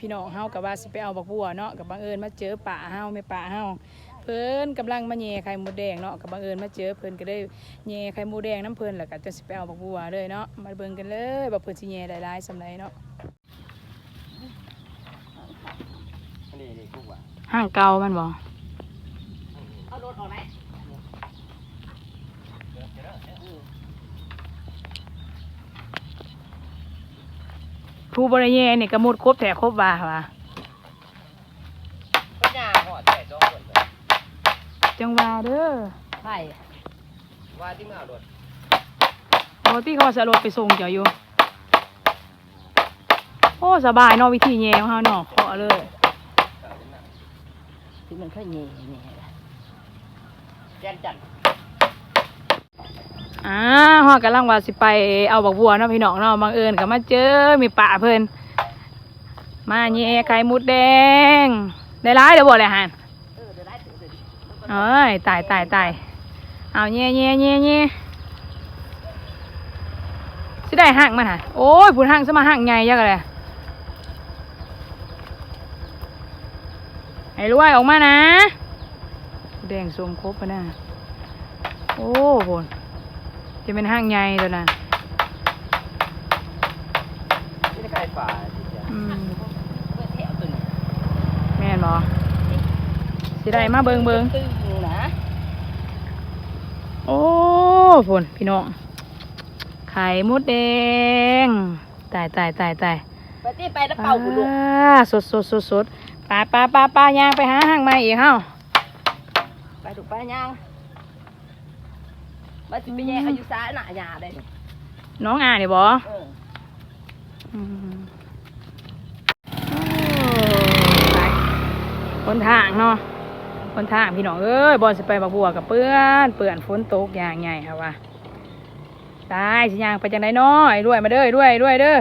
พี่น้องเฮากับว่าสิไปเอาบักบัวเนาะกับบังเอิญมาเจอป่าเฮาแม่ป่าเฮาเพิ่นกำลังมาแย่ไข่มดแดงเนาะกับบังเอิญมาเจอเพิ่นก็ได้แย่ไข่มดแดงน้ำเพิ่นแล้วก็จะสิไปเอาบักบัวเลยเนาะมาเบิ่งกันเลยว่าเพิ่นสิแย่ได้หลายสำไรเนาะนี่นี่กูว่าห้างเก่ามันบ่เอารถออกไหน ผู้บ่ได้แย่นี่ก็มุดครบแท้ครบว่าว่ะปัญญาหอดแต่สองคนเลยจังว่าเด้อไปว่าที่มาเอารถปกติเขาจะเอารถไปส่งเจ้าอยู่ โอ้สบายเนาะวิธีแย่ของเฮาเนาะเคาะเลยที่มันค่อยเงี้ยเงี้ยแจ้นจัน อ่าฮอดกำลังว่าสิไปเอาบักบัวเนาะพี่น้องเนาะบังเอิญก็มาเจอมีป่าเพิ่นมาแย่ไข่มุดแดง ได้ร้ายเดี๋ยวบ่เลยหันเออเดี๋ยวได้ถึงเดี๋ยเอ้ยตายตายตายเอาแย่แย่แย่แย่สิได้ห่างมันหะโอ้ยผุนห่างซะมาห่างใหญ่ยักเลยไอ้รวยออกมานะ แดงสมครบนะโอ้โห จะเป็นห่างใหญ่ตัวน่ะที่ใกล้ป่าที่จะอืมเพื่อแถวตึงแม่นบ่สิได้มาเบิงเบิงตึงนะโอ้ฝนพี่น้องไข่มดแดงตายตายตายตายไปที่ไปแล้วเป่าบุลุอ่าสดสดสดสดปลาปลาปลาปลายางไปหาห่างมาอีกเฮ้าไปถูกไปยัง มาถึงไปแย่เขาอยู่ซ้ายหน้าหยาเลยน้องอ่านนี่บ่เอออืมโอ้ตายคนทางเนาะคนทางพี่น้องเอ้ยบอลสิไปบักบัวกับเปื้อนเปื้อนฝนตกอย่างใหญ่ค่ะว่าตายสิยางไปจังไดเนาะไอ้ด้วยมาเด้อไอ้ด้วยไอ้ด้วยเด้อ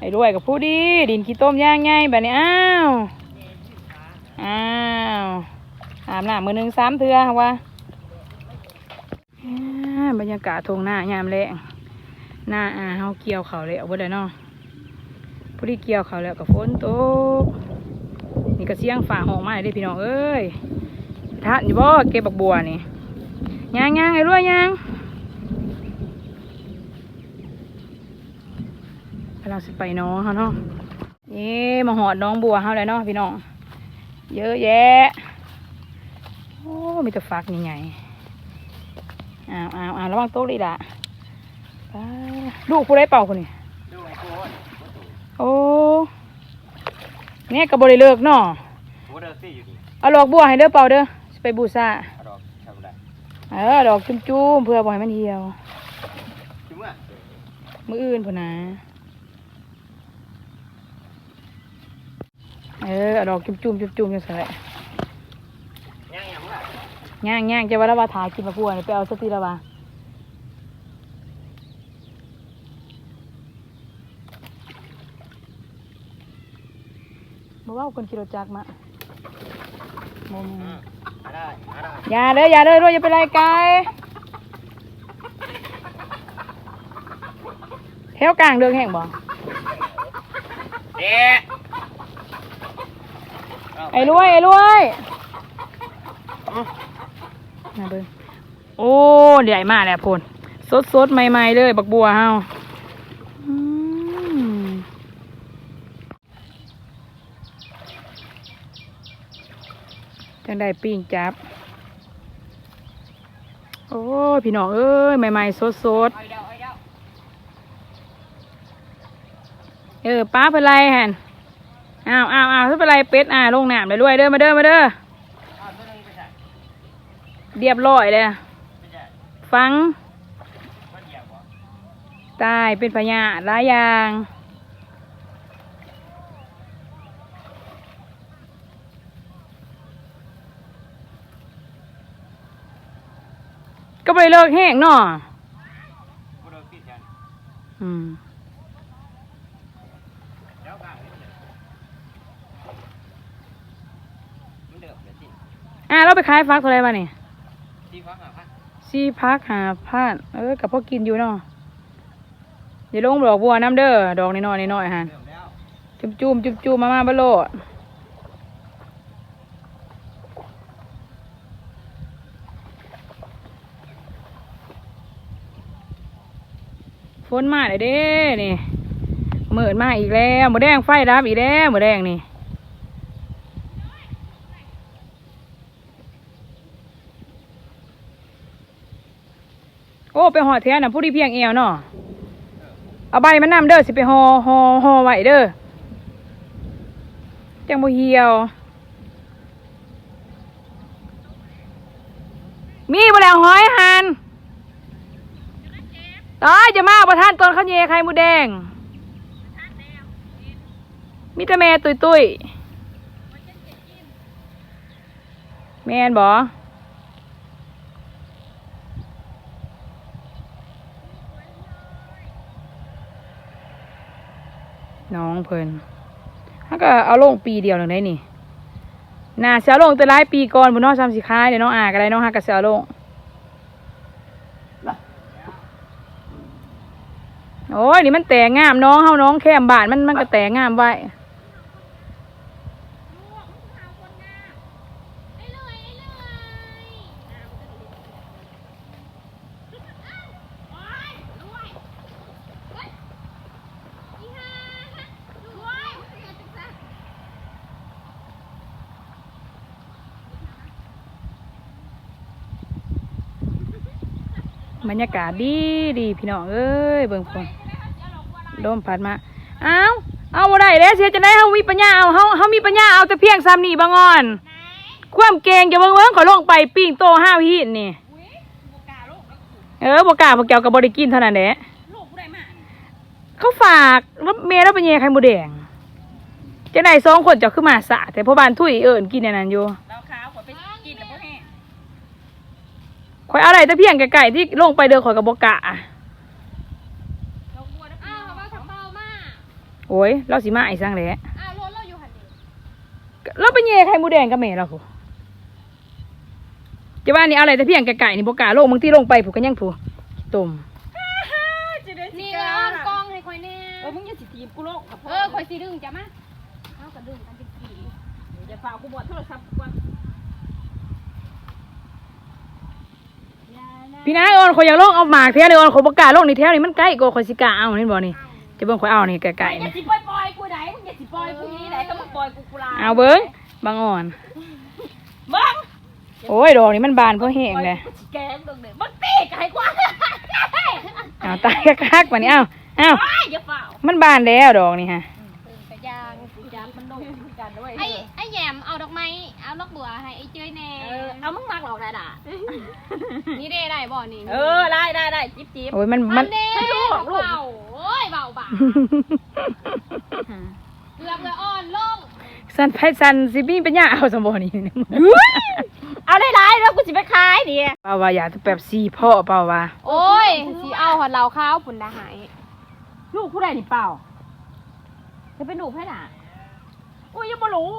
ไอ้ด้วยกับผู้ดีดินขี้ต้มย่างใหญ่แบบนี้อ้าวอ้าวอาบน้ำมือหนึ่งสามเทื่อค่ะว่าอ่า บรรยากาศทงหน้ายามแรงหน้าอาเฮาเกี่ยวเขาวแล้วบ่ได้เนาะผู้ดีเกี่ยวเขาแล้วกับฝนตกนี่ก็เสียงฝ่าห้องมาเลยเด้พี่น้องเอ้ยท่านอยู่บ่เก็บบักบัวนี่ย่างย่างไอ้ด้วยย่างกำลังสิไปน้องเขาเนาะเย้มาหอดน้องบัวเขาเลยเนาะพี่น้องเยอะแยะโอ้มีแต่ฟักนี่ไง อ้าวอ้าวอ้าวระวังโต๊ะเลยล่ะไปลูกผู้ได้เป่าคนนี้ดูไอ้กูโอ้เนี่ยกับบริเลิกเนาะกูเดินซี่อยู่นี่เอาดอกบัวให้เด้อเป่าเด้อสิไปบูชาเอาดอกทำไรเออดอกจุ้มๆเพื่อบ่ให้มันเหี่ยวถึงว่ามืออื่นพุ่นนะเออเอาดอกจุ้มๆจุ้มๆจังซั่นแหละย่างยังว่า ย่างย่างจะว่าละว่าถ่ายกินมาพัวนี่ไปเอาสติละว่าบ่เว่าคนกิโลจักรมาบ่มีหาได้หาได้อย่าเด้ออย่าเด้อด้วยอย่าไปไล่ไกลแถวกลางเดืองแห้งบ่เอ๊ะไอ้รวยไอ้รวย มาเบิ่งโอ้ใหญ่มากแหละพนสดสดใหม่ๆเลย บักบัวเฮาจังได้ปิ้งจับ โอ้พี่น้องเอ้ยใหม่ๆสดสดเออป้าเป็นไรฮันอ้าวอ้าวอ้าวเป็นไรเป็ดอ่าลงน้ำเลยรวยเด้อมาเด้อมาเด้อ เอาตัวนึงไปใส่ เรียบร้อยเลยฟัง ตายเป็นพญาหลายอย่างก็ไปเลิกแห้งเนาะกูเดินซี่จันอืมเดี๋ยวกลาเดือดเดี๋ยวสิอะเราไปขายฟักเท่าไรมาเนี่ย ซีพักหาพาดเออกับพ่อกินอยู่เนาะเดี๋ยวลงดอกบัวน้ำเด้อดอกน้อยๆน้อยๆฮะจจุ่มจุ่มจุ่มจุ่มมามาบะโลดฝนมาเลยเด้นี่เหมือนมาอีกแล้วหมูแดงไฟดับอีกแล้วหมูแดงนี่ โอ้ไปห่อแท้น่ะผู้ที่เพียงเอวเนาะเอาใบมันนำเด้อสิไปห่อห่อห่อไว้เด้อจังบ่เหี่ยว มีบ่แล้วหอยหันตายจะมาประทานตอนข้าวเยไข่มูแดง มีแต่แม่ตุยตุยแม่นบ่ น้องเพิ่นถ้าก็เอาลงปีเดียวหนึ่งได้นี่น่าเสียลงแต่หลายปีก่อนบนน้องซ้ำสิค้ายเดี๋ยวน้องอากอะไรน้องฮักก็เสียลงโอ้ยนี่มันแต่งงามน้องเฮาน้องแคมบานมันมันก็แต่งงามไว้ บรรยากาศดีดีพี่น้องเอ้ยเบิ่งพนลมพัดมาเอาเอาบ่ได้เด้เสียจะได้เฮามีปัญญาเอาเฮาเฮามีปัญญาเอาแต่เพียงซ้ำนี่บางอ่อน ความเก่งจะเบิ่งเบิ่งขอลงไปปิ้งโตห้าวหินนี่เออบ่กาบ่เกี่ยวกับบ่ได้กินเท่านั้นแหละเขาฝากแล้วเมย์แล้วเป็นยังไข่หมูแดงจังได๋สองคนจะขึ้นมาสะแต่พ่อบานทุยเอิ้นกินอันนั้นอยู่ เราขาวขอไปกินแล้วพวกแห้ง ข่อยเอาได้แต่เพียงไก่ๆที่ลงไปเด้อข่อยก็บ่กล้าเรากลัวนะอ้าวเขาว่าถักเปามาโอ้ยเราสิมาไอ้สังแหละอ้าวรถเราอยู่หันนี่เราไปเย่ไข่หมูแดงกับแม่เราผู้จะว่านี่เอาอะไรแต่เพียงไก่ๆนี่บ่กล้าลงบางทีลงไปผู้ก็ยังผู้ต้มจะได้นี่เลยอ้อนกล้องให้คอยแน่เออมึงอย่าสิทีมกูโลกครับเออคอยสีดึงจะมาเอากระดึงกันเป็นสีอย่าฝ่ากูบอดโทรศัพท์กูก่อน พี่นายอ่อนข่อยอยากลงเอาหมากแท้เลยอ่อนข่อยบ่กล้าลงนี่แท้นี่มันใกล้กว่าข่อยสิกล้าเอานี่บ่นี่จะเบิ่งข่อยเอานี่ไก่ๆอย่านี่สิปล่อยปล่อยกูไหนมึงอย่าสิปล่อยกูนี้ไหนก็มาปล่อยกูกูลาเอาเบิ่งบางอ่อนมึงโอ้ยดอกนี่มันบานเพราะแห้งเลยกูสิแกงตรงนี้มึงตีไก่กว่าเอาตายคักๆบัดนี้เอาเอาไอ้อย่าฝ่ามันบานแล้วดอกนี่ฮะกระยาง จานมันโดนกันด้วย ไอ้ไอ้แยมเอาดอกไม้เอาดอกบัวให้ไอ้เจ้ยแน่ เออเอามึงมักหลอกได้ด่านี่ได้ได้บ่นี่เออได้ได้ได้จิ๊บจิ๊บโอ้ยมันมัมันนเด้ให้ลูกลูกเบาโอ้ยเบาเบาเกือบเลยอ่อนลงสันไผสันสิมีปัญญาเอาสมบ่นี่เอาได้ได้แล้วกูจะไปขายดิเปล่าว่าอยากจะแบบสีพ่อเปล่าว่าโอ้ยสีเอาหอดเหลาข้าวปุ่นดาหายลูกผู้ใดนี่เปล่าจะเป็นลูกให้น่ะโอ้ยยังบ่รู้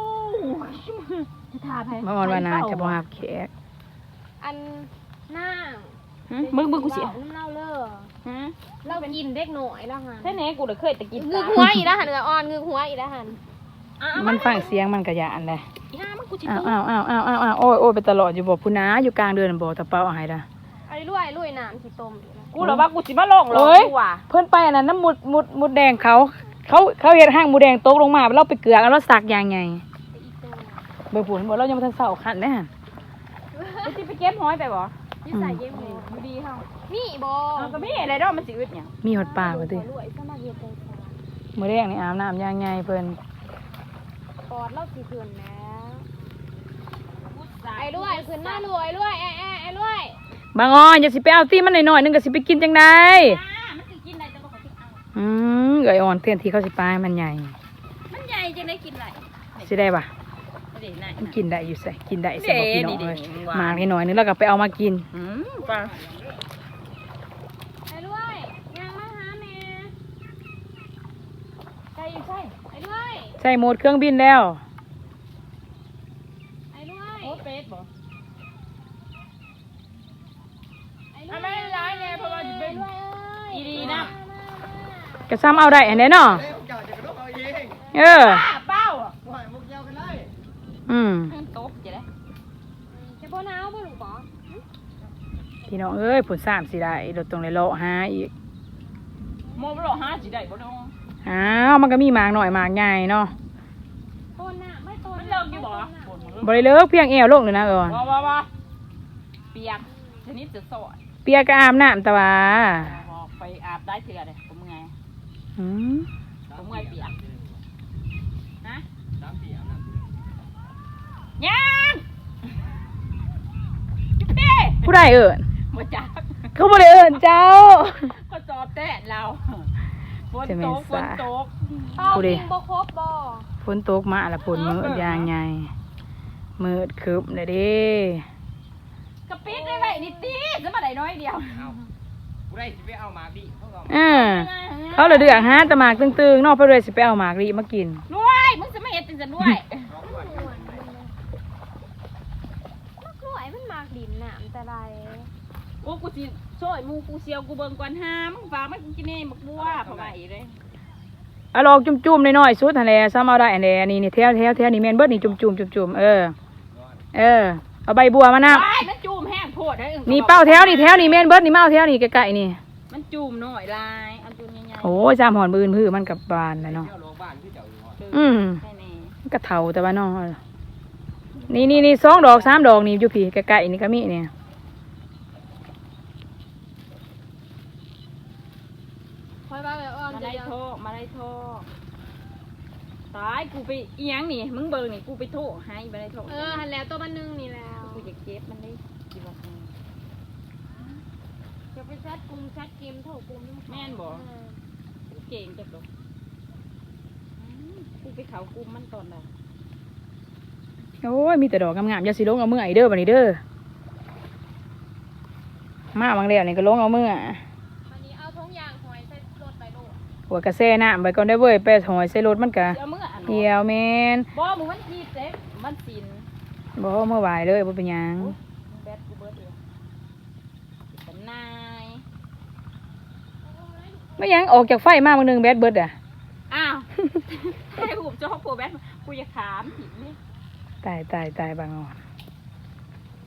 จะทาไปเมื่อวันวานาจะบ่ฮับแขกอันหน้ามึงมึงกูเสียน้ำเล่าเล่อเรากินเด็กหน่อยแล้วหันแค่นี้กูเลยเคยแต่กินงึกหัวอีกแล้วหันเอืออ่อนงึกหัวอีกแล้วหันมันฟังเสียงมันกระยานเลยห้ามันกูจิอ้าวอ้าวอ้าวอ้าวอ้าวอ้าวโอ้ยโอ้ยไปตลอดอยู่บ่พูนาอยู่กลางเดือนบ่ตะเปาเอาให้ละเอะไรลุยลุยน้ำที่ต้มอยู่นะกูเหรอว่ากูสิมาลองลองโอ้ยกูว่ะเพิ่นไปอันนั้นน้ำมุดมุดมุดแดงเขา เขาเขาเฮ็ดห้างหมูแดงตกลงมาเราไปเกลือกเอาเราสักอย่างไงไปอีกตัว เบิ่งผุนบ่เรายังบ่ทันเศร้าคันเด้หั่นกูสิไปเก็บห้อยไปบ่ยี่ใส่เยี่ยมเลยอยู่ดีเฮามีบ่มันก็มีอะไรดอกมันสิอึดหยังมีหดปลาบ่ติรวยสมัครเฮ็ดจังซั่นมื้อแรกนี่อาบน้ำอย่างไงเพิ่นปอดเราสิขึ้นแล้วไอ้รวยขึ้นหน้ารวยรวยแอะแอะไอ้รวยบางอ้อนอย่าสิไปเอาตีมันหน่อยๆนึงก็สิไปกินจังไดมันสิกินได้แต่บ่ค่อยสิเอาอืมเอ้ยอ่อนเตือนที่เขาสิปลายมันใหญ่ มันใหญ่จังได้กินไรสิได้ปะเดี๋ยวไหน มันกินได้อยู่ใส่กินได้สำหรับพี่น้องเลยเด้ๆๆหมากนิดหน่อยนึงแล้วก็ไปเอามากินอืมป่ะไอ้รวยยังมาหาแม่ใช่ใช่ไอ้รวยใส่โหมดเครื่องบินแล้วไอ้รวยโอ้เป็ดบ่ไอ้รวยเอาไม่เป็นไรไงเพราะว่าสิเป็นไอ้รวยเอ้ยอีดีนะกระซ้ำเอาได้อันนี้เนาะไเออ อืมเพิ่งตกจะได้จะบ่หนาวบ่ลูกบ่พี่น้องเอ้ยผลสามสิได้รถตรงเลยเลาะหาอีกโมบลอห้าสิได้บ่น้องอ้าวมันก็มีหมากหน่อยหมากใหญ่เนาะต้นน่ะไม่ต้นมันเลิกอยู่บ่ฝนมันบริเลิกเพียงแอวลงเลยนะเอิญว้าว้าว้าเปียกชนิดจะสอดเปียกก็อาบน้ำแต่ว่าบอกไปอาบได้เถื่อเลยผมเมื่อยอืมผมเมื่อยเปียกนะ สามสี่อาบน้ำ ยังเด้ผู้ใดเอิญมาจักเขาบริเอิญเจ้า ก็จอบแต่เราฝนจะแม่ตนกฝสานตกเป้าผู้ใดกินบ่ครบบ่ฝนตกมาละฝนมืดยางใหญ่มืดคืบเลยเดิกระปิดได้ไว้นิดตีจะมาได้น้อยเดียวเอากูได้สิไปเอาหมากดิเขาก็เอาเออเขาเลยเดือกฮะแต่หมากตึงๆเนอกเพื่อเลยสิไปเอาหมากรีมากินด้วยมึงจะไม่เห็นจังจะด้วยร้องก่อน มักหน่วยมันมาก ดินน้ำแต่ไรโอ้กูสิช่วยหมูกูเสียวกูเบิ่งก่อนห้ามึงฝากมันกินนี่มักบัวเพราะว่าอีเลยเอาลองจุ่มๆหน้อยๆสุดหั่นแหละซ้ำเอาได้อันเดอันนี้นี่แถวแถวแถวนี่แม่นเบิดนี่จุ่มๆจุ่มๆเออ เออ เอาใบบัวมานะว้ายมันจูมแห้งโพดได้อนี่เป้าแถวนี่แถวนี่แม่นเบิดนี่เมาเอาแถวนี่ใกล้ๆนี่ มันจูมหน่อยลายเอาจูมใหญ่ๆโอ้ยจามหอนบืนพื้นมันกับบานแล้วเนาะเนาะ อืม แน่มันก็เท่าแต่ว่าเนาะ นี่นี่นี่สองดอกสามดอกนี่อยู่พี่ใกล้ๆนี่ก็มีเนี่ยคอยว่าแบบว่ามาเดี๋ได้ยวโทษมาได้โทษตายกูไปอีหยังนี่มึงเบิ่งนี่กูไปโทษให้มาได้โทษเออหันแล้วตัวมันหนึงนี่แล้วกูอยากเจ็บมันได้กี่บาทเองเดี๋ยวไปแซดกลุ่มแซดเกมโถกลุ่มแม่นบ่เออกูเก่งจังดอกอืมกูไปเขากุมมันตอนไหน โอ้ยมีแต่ดอกงามๆอย่าสิลงเอามือไอเด้อบัดนี้เด้อมาบางแล้วนี่ก็ลงเอามือวันนี้เอาทุงยางหอยใส่รถไปโลดหัวกระแซ่น้ำไปก่อนได้อเว้ยไปหอยใส่รถมันกะเดี๋ยวมึงอะเดียวแมนบ่มึงมันทีเจ็บมันสินบ่เมื่อวายเลยบ่เป็นหยังมึงแบดกูเบิดเลยเป็นนายไม่หยังออกจากไฟมาบางหนึงแบดเบิดอะอ้าวให้กูจะฮอกโปรแบดกูจะขามหินนี่ ตายตายตายบางอ่อน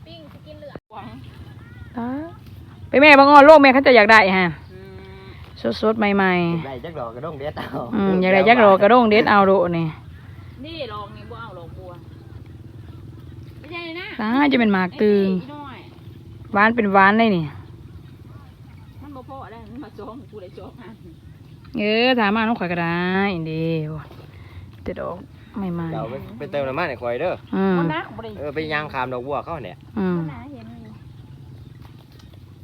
ปิ้งสกินเหลืองหวังอ้าไปแม่บางอ่อนโลกแม่เขาจะอยากได้ฮะอืมสดๆใหม่ได้จักดอกกระด้งเด็ดเอาๆอืมอยากได้ยักษ์โรกระด้งเด็ดเอาโดนี่นี่ลองนี่บ่เอาลองบัวไม่ใช่นะตายจะเป็นหมากตึงไอ้น้อยหวานเป็นหวานเลยนี่มันบ่พอแล้วมันมาจ้องกูได้จ้องอะเออถามมาน้องข่อยก็ได้เดียวแต่ดอก ใหม่เดี๋ยวไปไปเติมน้ำมันให้ข่อยเด้อๆอืมมันนะกูบ่ได้เออไปยางคามดอกบัวเขาเนี่ยอืมนะเห็น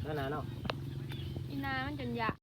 นั่นน่ะเนาะ อีนามันจนยะ